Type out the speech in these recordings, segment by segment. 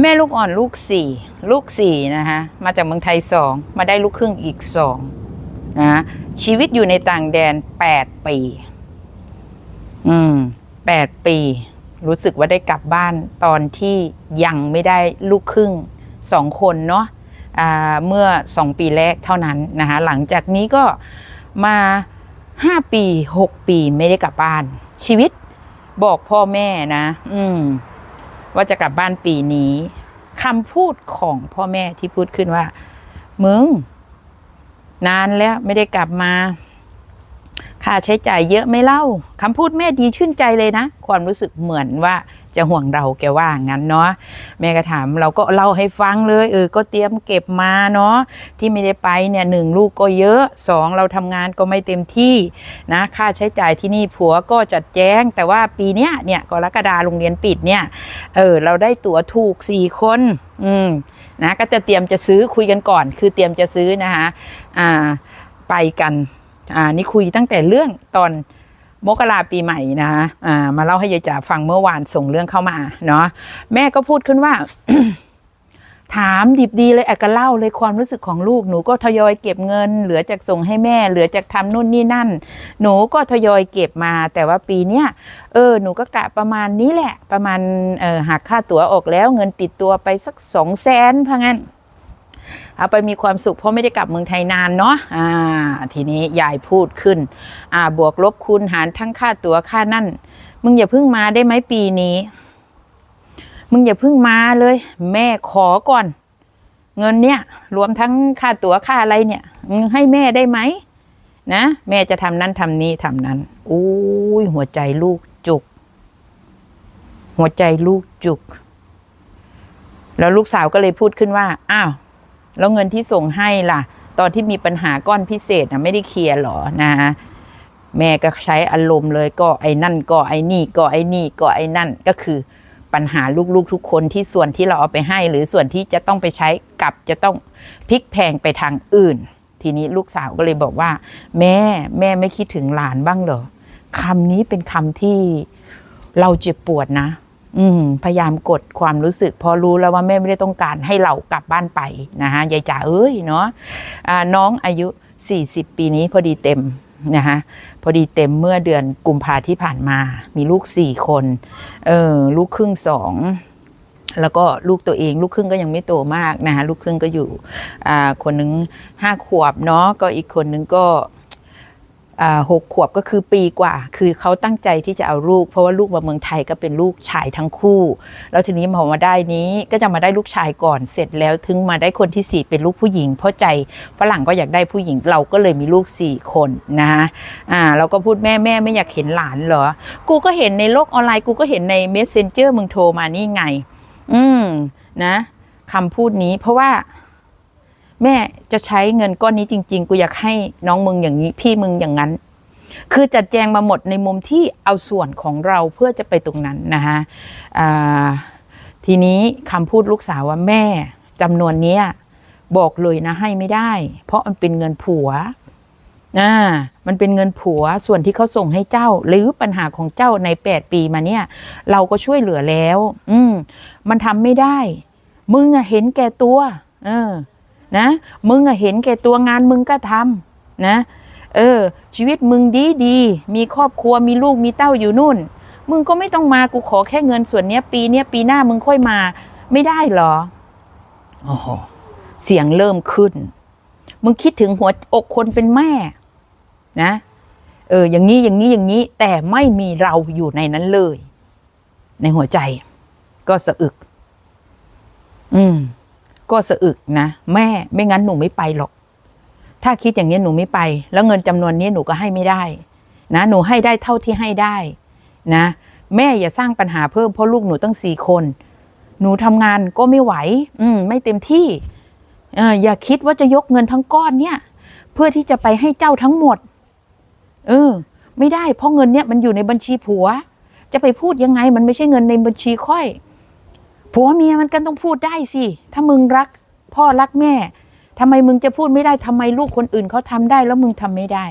แม่ลูกอ่อนลูกสี่ลูกสี่นะคะมาจากเมืองไทยสองมาได้ลูกครึ่งอีกสองนะชีวิตอยู่ในต่างแดนแปดปี อืมแปดปี รู้สึกว่าได้กลับบ้านตอนที่ยังไม่ได้ลูกครึ่งสองคนเนาะเมื่อสองปีแรกเท่านั้นนะคะหลังจากนี้ก็มาห้าปีหกปีไม่ได้กลับบ้าน ชีวิตบอกพ่อแม่นะ อืม ว่าจะกลับบ้านปีนี้คำพูดของพ่อแม่ที่พูดขึ้นว่า มึง นานแล้วไม่ได้กลับมา ค่าใช้จ่ายเยอะไม่เล่าคำพูดแม่ดีชื่นใจเลยนะ ความรู้สึกเหมือนว่าจะห่วงเราแกว่างั้นเนาะแม่ก็ถามเราก็เล่าให้ฟังเลยเออก็เตรียมเก็บมาเนาะที่ไม่ได้ไปเนี่ยหนึ่งลูกก็เยอะสองเราทำงานก็ไม่เต็มที่นะค่าใช้จ่ายที่นี่ผัวก็จัดแจ้ง แต่ว่าปีเนี้ยเนี่ยกรกฎาโรงเรียนปิดเนี่ยเออเราได้ตั๋วถูกสี่คนอืมนะก็จะเตรียมจะซื้อคุยกันก่อน คือเตรียมจะซื้อนะคะอ่าไปกัน อ่านี่คุยตั้งแต่เรื่องตอนมกราปีใหม่นะอ่ามาเล่าให้ยายจ๋าฟังเมื่อวานส่งเรื่องเข้ามาเนาะแม่ก็พูดขึ้นว่า ถามดิบดีเลยแอะก็เล่าเลยความรู้สึกของลูกหนูก็ทยอยเก็บเงิน เหลือจากส่งให้แม่ เหลือจากทำนู่นนี่นั่น หนูก็ทยอยเก็บมา แต่ว่าปีเนี้ยเออหนูก็กะประมาณนี้แหละ ประมาณเออหักค่าตั๋วออกแล้ว เงินติดตัวไปสักสองแสนพะงั้น เอาไปมีความสุขเพราะไม่ได้กลับเมืองไทยนานเนาะอ่าทีนี้ยายพูดขึ้น อ่าบวกลบคูณหารทั้งค่าตั๋วค่านั่น มึงอย่าเพิ่งมาได้ไหมปีนี้ มึงอย่าเพิ่งมาเลย แม่ขอก่อน เงินเนี่ย รวมทั้งค่าตั๋วค่าอะไรเนี่ย มึงให้แม่ได้ไหมนะ แม่จะทำนั้นทำนี้ทำนั้นอุ้ยหัวใจลูกจุก หัวใจลูกจุก แล้วลูกสาวก็เลยพูดขึ้นว่า อ้าว แล้วเงินที่ส่งให้ล่ะ ตอนที่มีปัญหาก้อนพิเศษนะไม่ได้เคลียร์หรอนะแม่ก็ใช้อารมณ์เลยก็ไอ้นั่นก็ไอ้นี่ก็ไอ้นี่ก็ไอ้นั่นก็คือปัญหาลูกๆทุกคนที่ส่วนที่เราเอาไปให้ หรือส่วนที่จะต้องไปใช้กับจะต้องพลิกแพงไปทางอื่น ทีนี้ลูกสาวก็เลยบอกว่า แม่แม่ไม่คิดถึงหลานบ้างเหรอคำนี้เป็นคำที่เราเจ็บปวดนะ อืมพยายามกดความรู้สึก พอรู้แล้วว่าแม่ไม่ได้ต้องการให้เรากลับบ้านไปนะฮะยายจ๋าเอ้ยเนาะอ่าน้องอายุ 40 ปีนี้พอดีเต็มนะฮะพอดีเต็มเมื่อเดือนกุมภาที่ผ่านมา มีลูกสี่คนเออลูกครึ่งสองแล้วก็ลูกตัวเอง ลูกครึ่งก็ยังไม่โตมากนะคะลูกครึ่งก็อยู่อ่าคนหนึงห้าขวบเนาะก็อีกคนหนึงก็ หกขวบก็คือปีกว่า คือเขาตั้งใจที่จะเอาลูก เพราะว่าลูกมาเมืองไทยก็เป็นลูกชายทั้งคู่ แล้วทีนี้พอมาได้นี้ก็จะมาได้ลูกชายก่อนเสร็จแล้วถึงมาได้คนที่สี่เป็นลูกผู้หญิง เพราะใจฝรั่งก็อยากได้ผู้หญิงเราก็เลยมีลูกสี่คนนะอ่าเราก็พูดแม่แม่ไม่อยากเห็นหลานเหรอ กูก็เห็นในโลกออนไลน์กูก็เห็นใน messenger มึงโทรมานี่ไง อืมนะคำพูดนี้เพราะว่า แม่จะใช้เงินก้อนนี้จริง ๆ กูอยากให้น้องมึงอย่างนี้ พี่มึงอย่างนั้น คือจัดแจงมาหมดในมุมที่เอาส่วนของเราเพื่อจะไปตรงนั้นนะคะทีนี้คำพูดลูกสาวว่าแม่จำนวนนี้บอกเลยนะให้ไม่ได้ เพราะมันเป็นเงินผัวอ่ามันเป็นเงินผัวส่วนที่เขาส่งให้เจ้า หรือปัญหาของเจ้าในแปดปีมาเนี่ย เราก็ช่วยเหลือแล้ว อืมมันทำไม่ได้ มึงอะเห็นแก่ตัว เออ นะ มึงอะเห็นแก่ตัวงานมึงก็ทำนะ เออ ชีวิตมึงดีดี มีครอบครัวมีลูกมีเต้าอยู่นู่น มึงก็ไม่ต้องมากูขอแค่เงินส่วนเนี้ย ปีเนี้ยปีหน้ามึงค่อยมา ไม่ได้เหรอโอ้โหเสียงเริ่มขึ้น มึงคิดถึงหัวอกคนเป็นแม่ นะ เออ อย่างนี้อย่างนี้อย่างนี้ แต่ไม่มีเราอยู่ในนั้นเลย ในหัวใจ ก็สะอึก อืม ก็สะอึกนะ แม่ไม่งั้นหนูไม่ไปหรอก ถ้าคิดอย่างนี้หนูไม่ไป แล้วเงินจำนวนนี้หนูก็ให้ไม่ได้ นะ หนูให้ได้เท่าที่ให้ได้ นะ แม่อย่าสร้างปัญหาเพิ่มเพราะลูกหนูตั้งสี่คน หนูทำงานก็ไม่ไหว อืมไม่เต็มที่เอออย่าคิดว่าจะยกเงินทั้งก้อนเนี่ย เพื่อที่จะไปให้เจ้าทั้งหมด เออ ไม่ได้เพราะเงินเนี่ยมันอยู่ในบัญชีผัว จะไปพูดยังไงมันไม่ใช่เงินในบัญชีค่อย ผัวเมียมันกันต้องพูดได้สิ ถ้ามึงรัก พ่อรักแม่ทำไมมึงจะพูดไม่ได้ทำไมลูกคนอื่นเขาทำได้แล้วมึงทำไม่ได้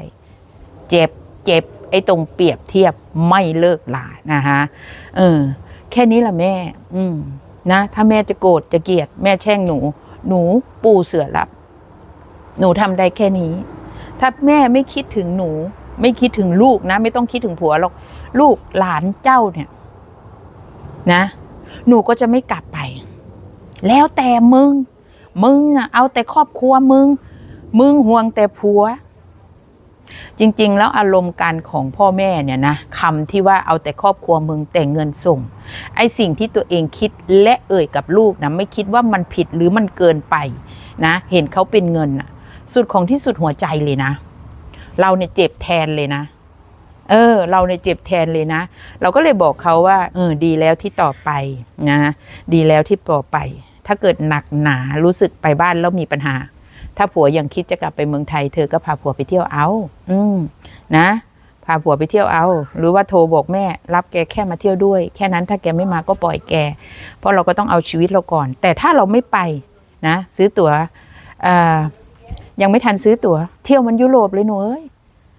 เจ็บเจ็บไอ้ตรงเปรียบเทียบไม่เลิกลานะคะเออ แค่นี้ละแม่ อืมนะถ้าแม่จะโกรธจะเกลียด แม่แช่งหนู หนูปูเสือรับ หนูทำได้แค่นี้ ถ้าแม่ไม่คิดถึงหนู ไม่คิดถึงลูกนะ ไม่ต้องคิดถึงผัวหรอกลูกหลานเจ้าเนี่ย นะ หนูก็จะไม่กลับไป แล้วแต่มึง มึงอะเอาแต่ครอบครัวมึง มึงห่วงแต่ผัว จริง ๆ แล้วอารมณ์การของพ่อแม่เนี่ยนะคำที่ว่าเอาแต่ครอบครัวมึงแต่เงินส่ง ไอ้สิ่งที่ตัวเองคิดและเอ่ยกับลูกนะไม่คิดว่ามันผิดหรือมันเกินไปนะ เห็นเขาเป็นเงินสุดของที่สุดหัวใจเลยนะ เราเนี่ยเจ็บแทนเลยนะ เออ เราเนี่ยเจ็บแทนเลยนะ เราก็เลยบอกเขาว่า เออ ดีแล้วที่ต่อไปนะดีแล้วที่ต่อไป ถ้าเกิดหนักหนารู้สึกไปบ้านแล้วมีปัญหา ถ้าผัวยังคิดจะกลับไปเมืองไทย เธอก็พาผัวไปเที่ยวเอา อืมนะพาผัวไปเที่ยวเอา หรือว่าโทรบอกแม่ รับแกแค่มาเที่ยวด้วย แค่นั้นถ้าแกไม่มาก็ปล่อยแก เพราะเราก็ต้องเอาชีวิตเราก่อน แต่ถ้าเราไม่ไปนะ ซื้อตั๋วยังไม่ทันซื้อตั๋วเที่ยวมันยุโรปเลยหนูเอ้ย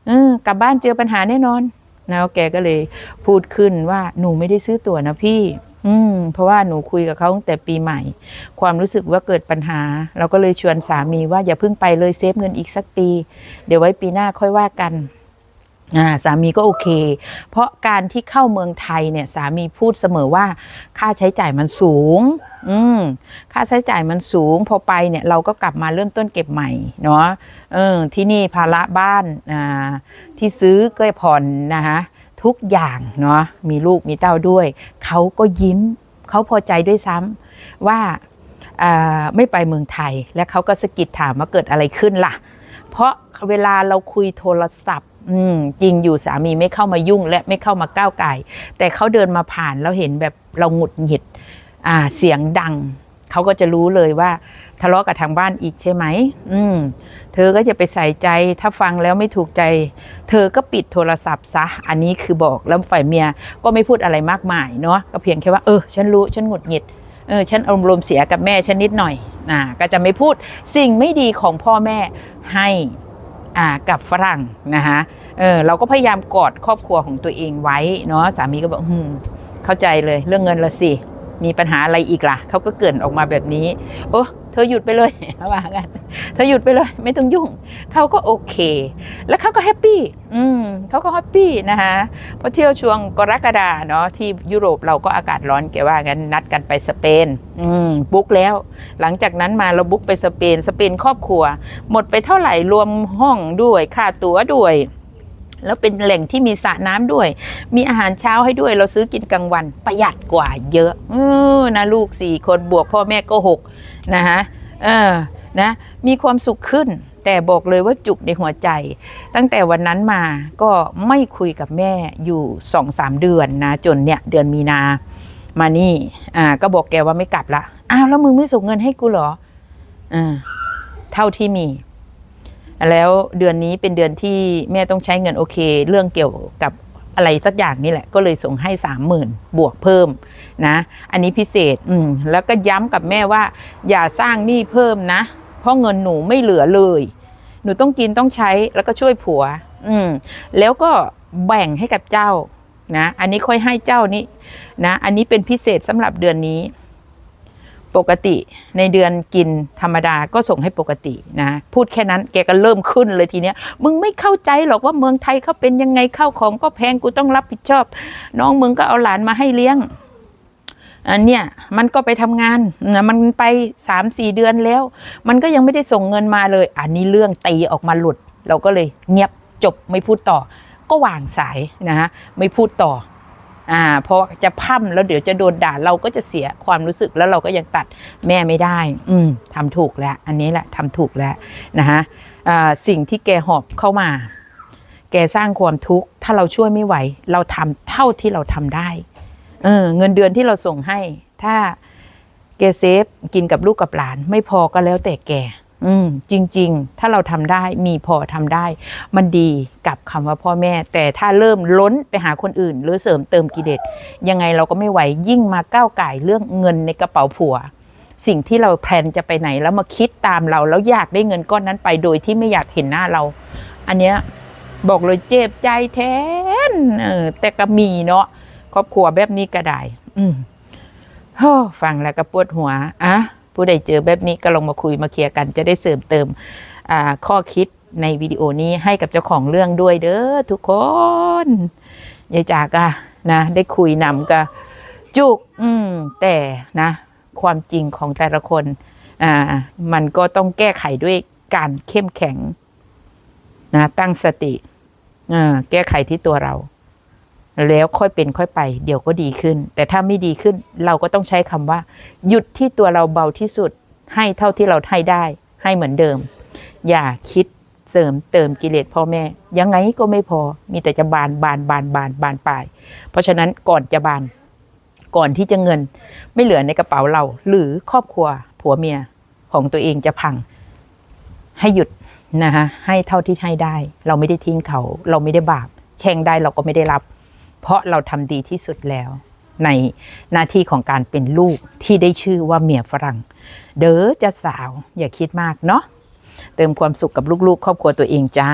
เออกลับบ้านเจอปัญหาแน่นอน แล้วแกก็เลยพูดขึ้นว่าหนูไม่ได้ซื้อตั๋วนะพี่ อืม เพราะว่าหนูคุยกับเขาตั้งแต่ปีใหม่ ความรู้สึกว่าเกิดปัญหา เราก็เลยชวนสามีว่าอย่าเพิ่งไปเลยเซฟเงินอีกสักปี เดี๋ยวไว้ปีหน้าค่อยว่ากัน สามีก็โอเค เพราะการที่เข้าเมืองไทยเนี่ยสามีพูดเสมอว่าค่าใช้จ่ายมันสูง อืมค่าใช้จ่ายมันสูง พอไปเนี่ยเราก็กลับมาเริ่มต้นเก็บใหม่เนาะเออที่นี่ภาระบ้านอ่าที่ซื้อก็ผ่อนนะคะทุกอย่างเนาะมีลูกมีเต้าด้วยเขาก็ยิ้มเขาพอใจด้วยซ้ำว่าอ่าไม่ไปเมืองไทย และเขาก็สะกิดถามว่าเกิดอะไรขึ้นล่ะ เพราะเวลาเราคุยโทรศัพท์ อืมจริงอยู่สามีไม่เข้ามายุ่ง และไม่เข้ามาก้าวไก่แต่เขาเดินมาผ่านแล้วเห็นแบบเราหงุดหงิด อ่า เสียงดังเขาก็จะรู้เลยว่า ทะเลาะกับทางบ้านอีกใช่ไหมอืม เธอก็จะไปใส่ใจถ้าฟังแล้วไม่ถูกใจ เธอก็ปิดโทรศัพท์ซะ อันนี้คือบอกแล้วฝ่ายเมียก็ไม่พูดอะไรมากมายเนาะก็เพียงแค่ว่าเออฉันรู้ฉันหงุดหงิดเออฉันอารมณ์เสียกับแม่ฉันนิดหน่อยอ่าก็จะไม่พูดสิ่งไม่ดีของพ่อแม่ให้ กับฝรั่งนะคะเออเราก็พยายามกอดครอบครัวของตัวเองไว้เนาะสามีก็บอกเข้าใจเลยเรื่องเงินละสิ มีปัญหาอะไรอีกล่ะเขาก็เกินออกมาแบบนี้ โอ้เธอหยุดไปเลยว่ากันเธอหยุดไปเลย ไม่ต้องยุ่งเขาก็โอเค แล้วเขาก็แฮปปี้อืมเขาก็แฮปปี้นะคะพอเที่ยวช่วงกรกฎาเนาะที่ยุโรปเราก็อากาศร้อนแกว่างั้นนัดกันไปสเปน อืมบุ๊กแล้ว หลังจากนั้นมาเราบุ๊กไปสเปน สเปนครอบครัว หมดไปเท่าไหร่รวมห้องด้วยค่าตั๋วด้วย แล้วเป็นแหล่งที่มีสระน้ำด้วย มีอาหารเช้าให้ด้วย เราซื้อกินกลางวันประหยัดกว่าเยอะอนะลูกสี่คนบวกพ่อแม่ก็หกนะฮะเออนะมีความสุขขึ้น แต่บอกเลยว่าจุกในหัวใจ ตั้งแต่วันนั้นมาก็ไม่คุยกับแม่อยู่สองสามเดือนนะ จนเนี่ยเดือนมีนามานี่อ่าก็บอกแกว่าไม่กลับละอ้าวแล้วมึงไม่ส่งเงินให้กูเหรออ่าเท่าที่มี แล้วเดือนนี้เป็นเดือนที่แม่ต้องใช้เงินโอเค เรื่องเกี่ยวกับอะไรสักอย่างนี่แหละก็เลยส่งให้สามหมื่นบวกเพิ่มนะ อันนี้พิเศษอืมแล้วก็ย้ำกับแม่ว่า อย่าสร้างหนี้เพิ่มนะ เพราะเงินหนูไม่เหลือเลย หนูต้องกินต้องใช้แล้วก็ช่วยผัว อืมแล้วก็แบ่งให้กับเจ้านะ อันนี้ค่อยให้เจ้านี้นะ อันนี้เป็นพิเศษสำหรับเดือนนี้ ปกติในเดือนกินธรรมดาก็ส่งให้ปกตินะพูดแค่นั้นแกก็เริ่มขึ้นเลยทีเนี้ยมึงไม่เข้าใจหรอกว่าเมืองไทยเขาเป็นยังไงเข้าของก็แพงกูต้องรับผิดชอบ น้องมึงก็เอาหลานมาให้เลี้ยงอันเนี้ยมันก็ไปทำงานนะมันไปสามสี่เดือนแล้ว มันก็ยังไม่ได้ส่งเงินมาเลย อันนี้เรื่องตีออกมาหลุด เราก็เลยเงียบจบไม่พูดต่อ ก็วางสายนะฮะไม่พูดต่อ อ่าเพราะจะพั่มแล้วเดี๋ยวจะโดนด่าเราก็จะเสียความรู้สึกแล้วเราก็ยังตัดแม่ไม่ได้ อืมทำถูกแล้ว อันนี้แหละทำถูกแล้วนะฮะอ่าสิ่งที่แกหอบเข้ามา แกสร้างความทุกข์ถ้าเราช่วยไม่ไหว เราทำเท่าที่เราทำได้เออเงินเดือนที่เราส่งให้ ถ้าแกเซฟกินกับลูกกับหลาน ไม่พอก็แล้วแต่แก อืมจริง ๆ ถ้าเราทำได้มีพอทำได้ มันดีกับคำว่าพ่อแม่ แต่ถ้าเริ่มล้นไปหาคนอื่น หรือเสริมเติมกิเลสยังไงเราก็ไม่ไหวยิ่งมาก้าวไก่เรื่องเงินในกระเป๋าผัว สิ่งที่เราแพลนจะไปไหนแล้วมาคิดตามเราแล้วอยากได้เงินก้อนนั้นไปโดยที่ไม่อยากเห็นหน้าเรา อันเนี้ยบอกเลยเจ็บใจแทนเออแต่ก็มีเนาะครอบครัวแบบนี้ก็ได้ อืมฟังแล้วก็ปวดหัวอะ ผู้ใดเจอแบบนี้ก็ลงมาคุยมาเคลียร์กันจะได้เสริมเติมข้อคิดในวิดีโอนี้ให้กับเจ้าของเรื่องด้วยเด้อทุกคนยายจากะนะได้คุยนำกับจุก อืม แต่นะ ความจริงของแต่ละคน อ่า มันก็ต้องแก้ไขด้วยการเข้มแข็ง นะ ตั้งสติ อ่า แก้ไขที่ตัวเรา แล้วค่อยเป็นค่อยไป เดี๋ยวก็ดีขึ้น แต่ถ้าไม่ดีขึ้นเราก็ต้องใช้คำว่า หยุดที่ตัวเราเบาที่สุด ให้เท่าที่เราให้ได้ ให้เหมือนเดิม อย่าคิดเสริมเติมกิเลสพ่อแม่ ยังไงก็ไม่พอมีแต่จะบานบานบานบานบานปลาย เพราะฉะนั้นก่อนจะบาน ก่อนที่จะเงิน ไม่เหลือในกระเป๋าเรา หรือครอบครัวผัวเมียของตัวเองจะพัง ให้หยุดนะคะให้เท่าที่ให้ได้ เราไม่ได้ทิ้งเขา เราไม่ได้บาปแช่งได้เราก็ไม่ได้รับ เพราะเราทำดีที่สุดแล้ว ในหน้าที่ของการเป็นลูกที่ได้ชื่อว่าเมียฝรั่ง เด้อจะสาวอย่าคิดมากเนาะเติมความสุขกับลูกๆ ครอบครัวตัวเองจ้า